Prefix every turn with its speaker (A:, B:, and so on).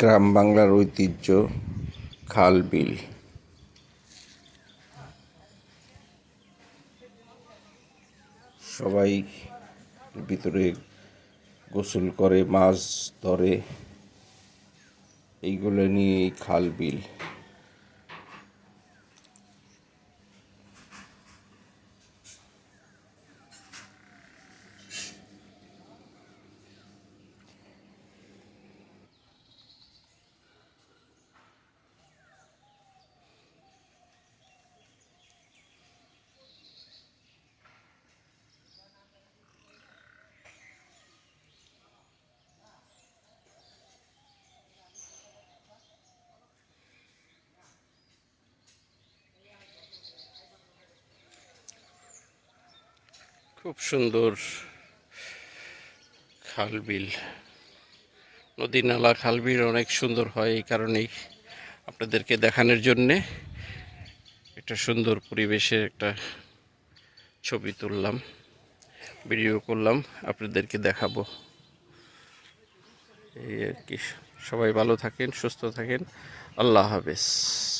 A: গ্রাম বাংলার ঐতিহ্য, খাল বিল। সবাই ভিতরে গোসল করে, মাছ ধরে, এইগুলো নিয়ে খাল বিল। খুব সুন্দর খাল বিল নদী নালা খাল বিল অনেক সুন্দর হয় এই কারণেই আপনাদেরকে দেখানোর জন্যে একটা সুন্দর পরিবেশে একটা ছবি তুললাম, ভিডিও করলাম, আপনাদেরকে দেখাবো। এই আর কি। সবাই ভালো থাকেন, সুস্থ থাকেন। আল্লাহ হাফেজ।